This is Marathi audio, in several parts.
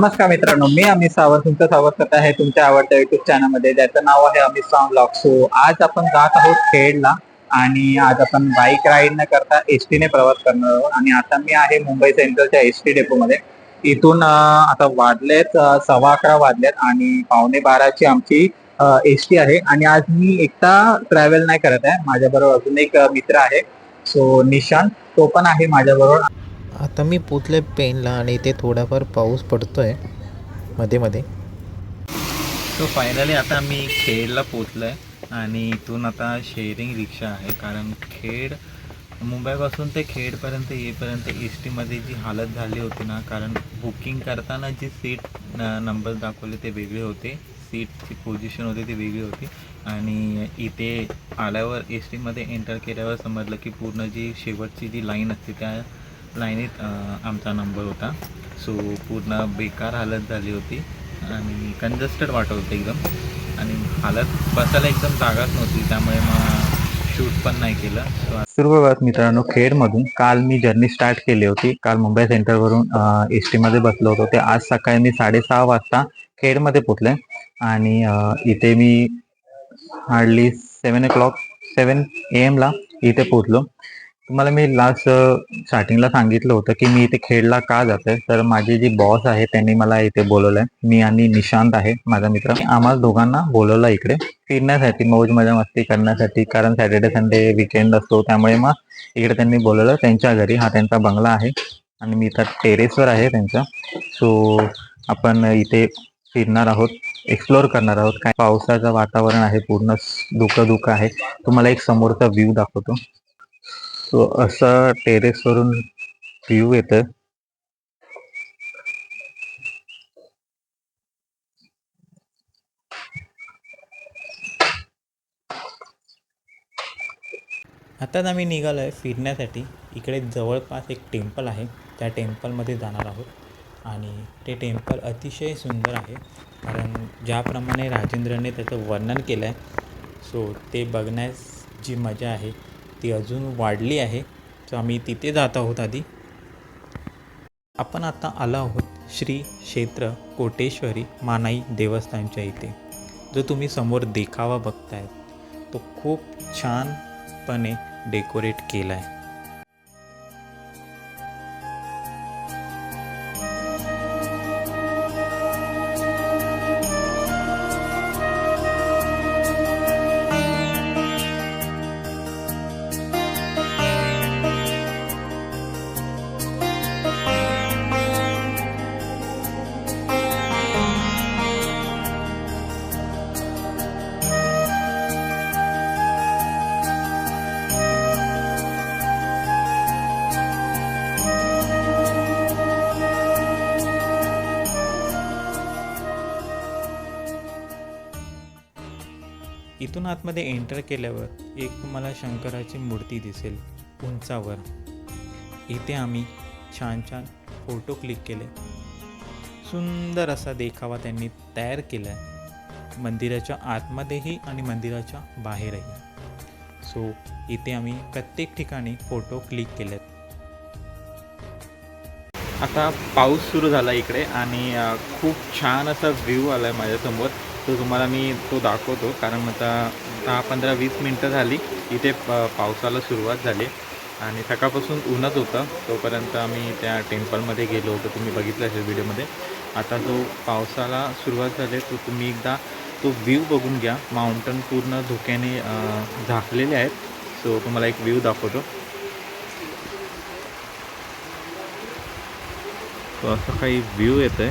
नमस्कार मित्रांनो मी अमित सावंत. तुमचं स्वागत करत आहे तुमच्या आवडत्या युट्यूब चॅनलमध्ये ज्याचं नाव आहे अमित सावंत ब्लॉग सो आज आपण जात आहोत खेडला आणि आज आपण बाईक राईड न करता एस टीने प्रवास करणार आहोत. आणि आता मी आहे मुंबई सेंट्रलच्या एस टी डेपोमध्ये इथून आता वाजलेत सव्वा अकरा वाजलेत आणि पावणे बाराची आमची एस टी आहे. आणि आज मी एकटा ट्रॅव्हल नाही करत आहे. माझ्याबरोबर अजून एक मित्र आहे. सो निशांत तो पण आहे माझ्याबरोबर. आता मी पोचले पेनला आणि इथे थोडाफार पाऊस पडतोय. मध्ये मध्ये. सो फायनली आता मी खेडला पोचलो आहे आणि इथून आता शेअरिंग रिक्षा आहे. कारण खेड मुंबईपासून ते खेडपर्यंत येईपर्यंत एस टीमध्ये जी हालत झाली होती ना कारण बुकिंग करताना जी सीट नंबर दाखवले ते वेगळे होते. सीटची पोझिशन होती ती वेगळी होती. आणि इथे आल्यावर एस टीमध्ये एंटर केल्यावर समजलं की पूर्ण जी शेवटची जी लाईन असते त्या लाईनीत आमचा नंबर होता. सो पूर्ण बेकार हालत झाली होती आणि कंजस्टेड वाटत होतं एकदम. आणि हालत बसायला एकदम जागाच नव्हती त्यामुळे मग शूट पण नाही केलं. सुरुवात मित्रांनो खेडमधून. काल मी जर्नी स्टार्ट केली होती. काल मुंबई सेंटरवरून एस टीमध्ये बसलो होतो. ते आज सकाळी मी साडेसहा वाजता खेडमध्ये पोचले आणि इथे मी हार्डली सेवन ओ क्लॉक सेवन ए एमला इथे पोचलो तुम्हाला मी लास्ट स्टार्टिंगला सांगितलं होतं की मी इथे खेडला का जातोय? तर माझे जे बॉस आहे त्यांनी मला इथे बोलवलंय. मी आणि निशांत आहे माझा मित्र. आम्हाला दोघांना बोलवलं इकडे. फिरण्यासाठी मौज मजा मस्ती करण्यासाठी कारण सॅटर्डे संडे विकेंड असतो त्यामुळे मग इकडे त्यांनी बोलवलं. त्यांच्या घरी हा त्यांचा बंगला आहे. आणि मी इथं टेरेसवर आहे त्यांचा. सो आपण इथे फिरणार आहोत एक्सप्लोअर करणार आहोत. काय पावसाचं वातावरण आहे पूर्ण धुकं धुकं आहे. तुम्हाला एक समोरचा व्ह्यू दाखवतो. सो असा टेरेसवरून व्ह्यू येतं. आताच आम्ही निघालो आहे फिरण्यासाठी. इकडे जवळपास एक टेम्पल आहे. त्या टेम्पलमध्ये जाणार आहोत. आणि ते टेम्पल अतिशय सुंदर आहे. कारण ज्याप्रमाणे राजेंद्रने त्याचं वर्णन केलं आहे सो ते बघण्यास जी मजा आहे ती अजून वाढली आहे तर आम्ही तिथे जात आहोत आधी. आपण आता आलो आहोत श्री क्षेत्र कोटेश्वरी मानाई देवस्थानच्या इथे. जो तुम्ही समोर देखावा बघताय तो खूप छानपणे डेकोरेट केला आहे इथून आतमध्ये एंटर केल्यावर एक तुम्हाला शंकराची मूर्ती दिसेल उंचावर. इथे आम्ही छान छान फोटो क्लिक केले. सुंदर असा देखावा त्यांनी तयार केला आहे मंदिराच्या आतमध्येही आणि मंदिराच्या बाहेरही. सो इथे आम्ही प्रत्येक ठिकाणी फोटो क्लिक केलेत. आता पाऊस सुरू झाला इकडे आणि खूप छान असा व्ह्यू आला आहे माझ्यासमोर. तो तुम्हाला मी तो दाखवतो. कारण आता दहा पंधरा वीस मिनटं झाली. इथे प पावसाला सुरुवात झाली. आणि सकाळपासून ऊनच होतं. तोपर्यंत आम्ही त्या टेम्पलमध्ये गेलो होतो. तुम्ही बघितलं असेल व्हिडिओमध्ये. आता जो पावसाला सुरुवात झाली तो तुम्ही एकदा तो व्ह्यू बघून घ्या. माउंटन पूर्ण धुक्याने झाकलेले आहेत. सो तुम्हाला एक व्ह्यू दाखवतो. तो असं काही व्ह्यू येत आहे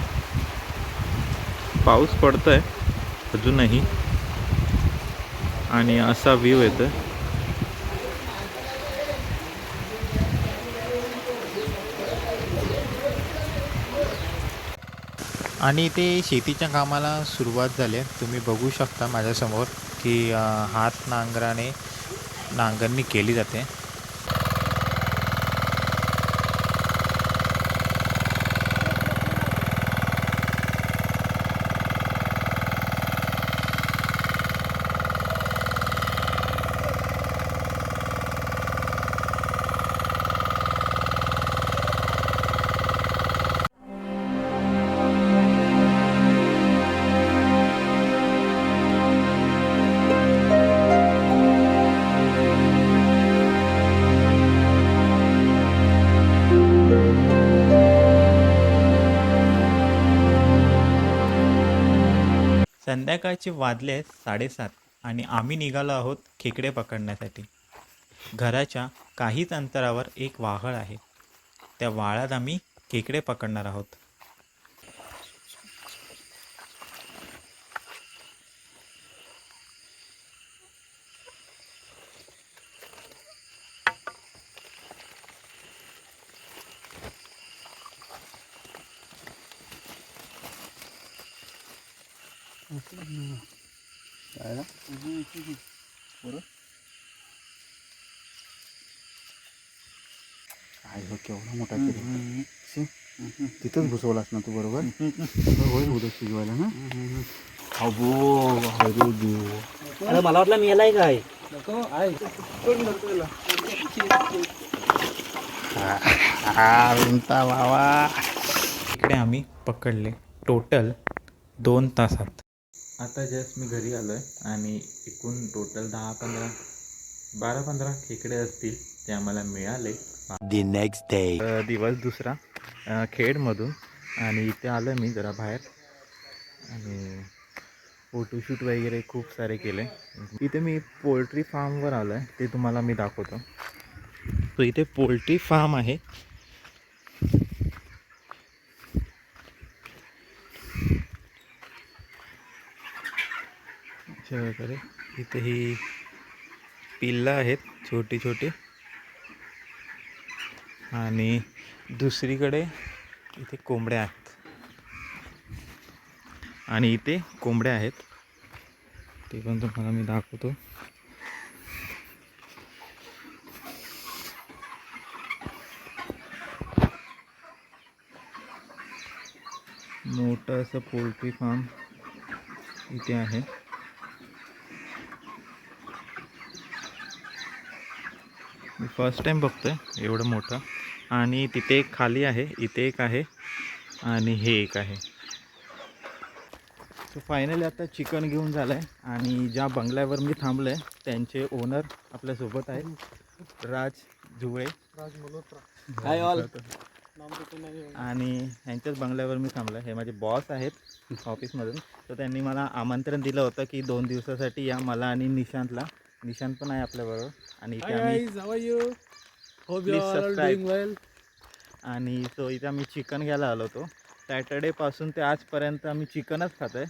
पाऊस पडतोय. अजूनही. आणि असा व्ह्यू येतो आणि इथे शेतीच्या कामाला सुरुवात झाली आहे. तुम्ही बघू शकता माझ्यासमोर की हात नांगराने नांगरणी केली जाते. संध्याकाळचे वाजले साडेसात आणि आम्ही निघालो आहोत खेकडे पकडण्यासाठी. घराच्या काहीच अंतरावर एक वाहळ आहे. त्या वाळात आम्ही खेकडे पकडणार आहोत. काय हो केवढा मोठा तिथंच घुसवलास ना तू बरोबर? होईल उद्या शिजवायला ना? अबो अरे देव. अरे मला वाटलं मी यालाय काय हा विंता बाबा खेकडे आम्ही पकडले. टोटल दोन तासात. आता जस्ट मी घरी आलो आहे आणि एकूण टोटल दहा पंधरा बारा पंधरा खेकडे असतील ते आम्हाला मिळाले. Next day. अ, दिवस दुसरा. खेडमधून. आणि इथे आलो मी जरा बाहेर. आणि फोटोशूट वगैरे खूप सारे केले. इथे मी पोल्ट्री फार्मवर आलो आहे ते तुम्हाला मी दाखवतो. तो इथे पोल्ट्री फार्म आहे. अशा प्रकारे इथे ही पिल्लं आहेत छोटी छोटी. आणि दुसरीकडे इथे कोंबड्या आहेत. आणि इथे कोंबड्या आहेत. ते पण तुम्हाला मी दाखवतो. मोठं असं पोल्ट्री फार्म इथे आहे. मी फर्स्ट टाईम आहे एवढं मोठं. आणि तिथे एक खाली आहे इथे एक आहे आणि हे एक आहे. सो फायनली आता चिकन घेऊन झालं आहे आणि ज्या बंगल्यावर मी थांबलो आहे त्यांचे ओनर आपल्यासोबत आहेत. राज जुळे हाय ऑल आणि ह्यांच्याच बंगल्यावर मी थांबलो आहे हे माझे बॉस आहेत ऑफिसमधून तर त्यांनी मला आमंत्रण दिलं होतं की दोन दिवसासाठी या मला आणि निशांतला. निशांत पण आहे आपल्याबरोबर. आणि इथे आम्ही Please subscribe. आणि तो इथे आम्ही चिकन घ्यायला आलो होतो. सॅटर्डेपासून ते आजपर्यंत आम्ही चिकनच खातो आहे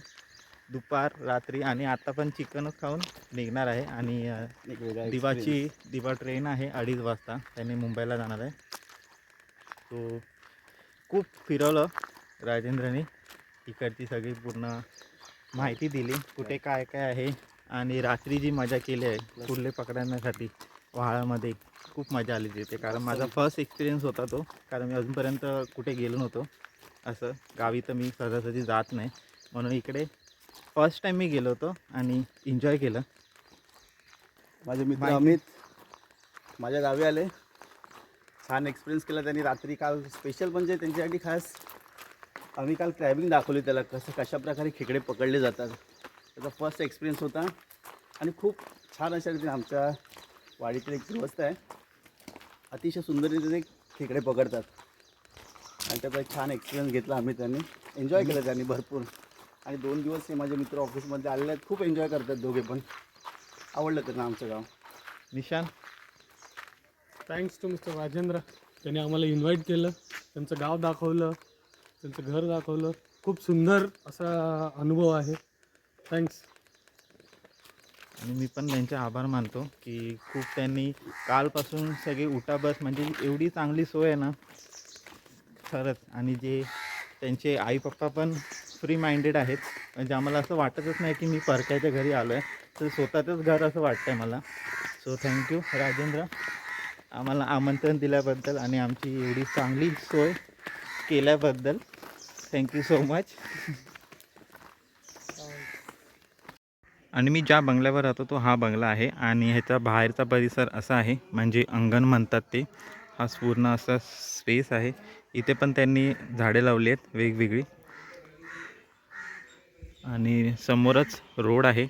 दुपार रात्री आणि आता पण चिकनच खाऊन निघणार आहे. आणि अ, दिवाची दिवा ट्रेन आहे अडीच वाजता. त्यांनी मुंबईला जाणार आहे. सो खूप फिरवलं राजेंद्रनी. इकडची सगळी पूर्ण माहिती दिली. कुठे काय काय आहे आणि रात्री जी मजा केली आहे कुर्ले पकडण्यासाठी व्हाळामध्ये खूप मजा आली तिथे. कारण माझा फर्स्ट एक्सपिरियन्स होता तो. कारण मी अजूनपर्यंत कुठे गेलो नव्हतो. असं गावी तर मी सहजासहजी जात नाही. म्हणून इकडे फर्स्ट टाईम मी गेलो होतो आणि एन्जॉय केलं. माझे मित्र अमित माझ्या गावी आले. छान एक्सपिरियन्स केला त्यांनी. रात्री काल स्पेशल म्हणजे त्यांच्यासाठी खास आम्ही काल क्रॅबिंग दाखवली त्याला कसं कशा प्रकारे खेकडे पकडले जातात. त्याचा फर्स्ट एक्सपिरियन्स होता. आणि खूप छान अशा रीतीने आमच्या वाडीतील एक गृहस्थ आहे. अतिशय सुंदर रीतीने खेकडे पकडतात. आणि त्याचा एक छान एक्सपिरियन्स घेतला आम्ही त्यांनी. एन्जॉय केलं त्यांनी भरपूर. आणि दोन दिवस हे माझे मित्र ऑफिसमध्ये आलेले आहेत. खूप एन्जॉय करतात दोघे पण. आवडलं त्यांना आमचं गाव. निशान. Thanks to mister Rajendra. त्यांनी आम्हाला इन्व्हाइट केलं. त्यांचं गाव दाखवलं. त्यांचं घर दाखवलं. खूप सुंदर असा अनुभव आहे. थँक्स आणि मी पण त्यांचे आभार मानतो की खूप त्यांनी कालपासून सगळी उठाबस म्हणजे एवढी चांगली सोय आहे ना खरंच. आणि जे त्यांचे आई पप्पा पण फ्री माइंडेड आहेत. म्हणजे आम्हाला असं वाटतच नाही की मी परक्याच्या घरी आलो आहे तर स्वतःचंच घर असं वाटतं आहे मला सो थँक्यू राजेंद्र. आम्हाला आमंत्रण दिल्याबद्दल आणि आमची एवढी चांगली सोय केल्याबद्दल. थँक्यू सो मच आणि मी ज्या बंगल्यावर राहतो तो हा बंगला आहे. आणि ह्याचा बाहेरचा परिसर असा आहे म्हणजे अंगण म्हणतात ते. हा पूर्ण असा स्पेस आहे. इथे पण त्यांनी झाडे लावली आहेत वेगवेगळी. आणि समोरच रोड आहे.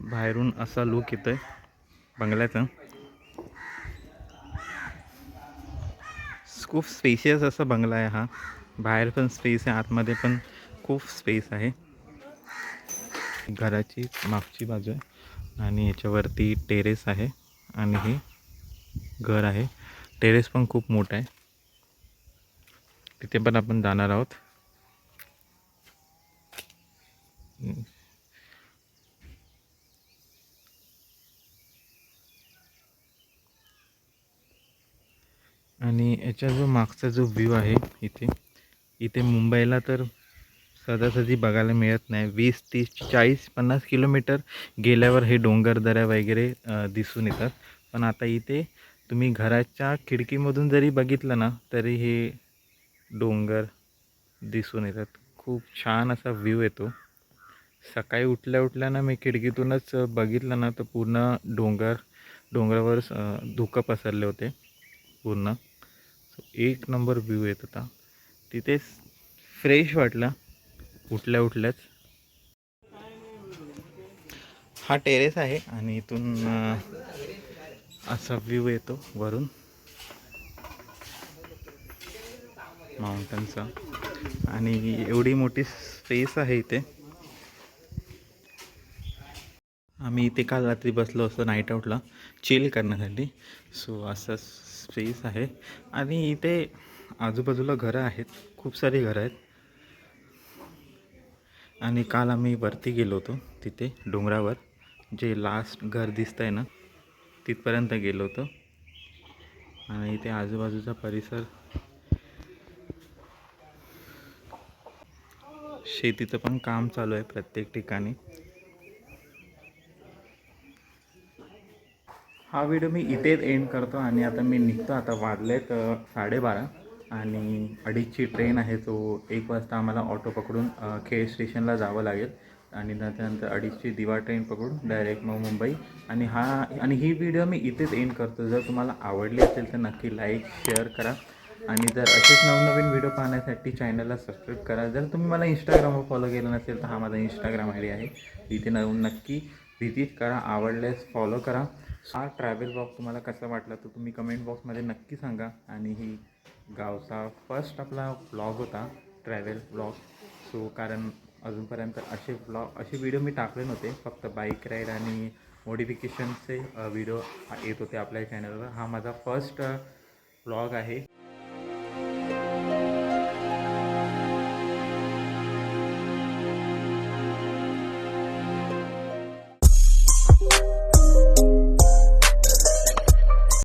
बाहेरून असा लुक येतो आहे बंगल्याचा. खूप स्पेशियस असा बंगला आहे हा. बाहेर पण स्पेस आहे आतमध्ये पण खूप स्पेस आहे. घराची मागची बाजू आहे. आणि याच्यावरती टेरेस आहे आणि हे घर आहे. टेरेस पण खूप मोठं आहे. तिथे पण आपण जाणार आहोत. आणि याचा जो मागचा जो व्ह्यू आहे इथे इथे मुंबईला तर सहजासहजी बघायला मिळत नाही. वीस तीस चाळीस पन्नास किलोमीटर गेल्यावर हे डोंगर दऱ्या वगैरे दिसून येतात. पण आता इथे तुम्ही घराच्या खिडकीमधून जरी बघितलं ना तरी हे डोंगर दिसून येतात. खूप छान असा व्ह्यू येतो. सकाळी उठल्या उठल्या ना मी खिडकीतूनच बघितलं ना तर पूर्ण डोंगर डोंगरावर धुकं पसरले होते पूर्ण. एक नंबर व्ह्यू येत होता. तिथे फ्रेश वाटला. उठल्या उठल्याच. हा टेरेस आहे आणि इथून असा व्ह्यू येतो वरून. माउंटनचा आणि एवढी मोठी स्पेस आहे इथे. आम्ही इथे काल रात्री बसलो असतो नाईट आऊटला चिल करण्यासाठी. सो असं स्पेस आहे. आणि इथे आजूबाजूला घरं आहेत. खूप सारी घरं आहेत. आणि काल आम्ही वरती गेलो होतो तिथे डोंगरावर. जे लास्ट घर दिसतं आहे ना तिथपर्यंत गेलो होतो. आणि इथे आजूबाजूचा परिसर. शेतीचं पण काम चालू आहे प्रत्येक ठिकाणी. हा व्हिडिओ मी इथेच एंड करतो आणि आता मी निघतो. आता वाजलेत अ, साडेबारा. आणि अडीचची ट्रेन आहे तो एक वाजता आम्हाला ऑटो पकडून खेळ स्टेशनला जावं लागेल. आणि त्यानंतर अडीचची दिवा ट्रेन पकडून डायरेक्ट मग मुंबई. आणि हा आणि ही व्हिडिओ मी इथेच एंड करतो. जर तुम्हाला आवडली असेल तर नक्की लाईक शेअर करा. आणि जर असेच नवनवीन व्हिडिओ पाहण्यासाठी चॅनलला सबस्क्राईब करा. जर तुम्ही मला इंस्टाग्रामवर फॉलो केलं नसेल तर हा माझा इंस्टाग्राम आय डी आहे. तिथे नवीन नक्की व्हिजिट करा. आवडल्यास फॉलो करा. हा ट्रॅव्हल ब्लॉग तुम्हाला कसा वाटला तर तुम्ही कमेंट बॉक्समध्ये नक्की सांगा. आणि ही गावचा फर्स्ट आपला ब्लॉग होता ट्रॅव्हल ब्लॉग सो कारण अजूनपर्यंत असे ब्लॉग असे व्हिडिओ मी टाकले नव्हते. फक्त बाईक राईड आणि मोडिफिकेशनचे व्हिडिओ येत होते आपल्या चॅनलवर हा माझा फर्स्ट ब्लॉग आहे.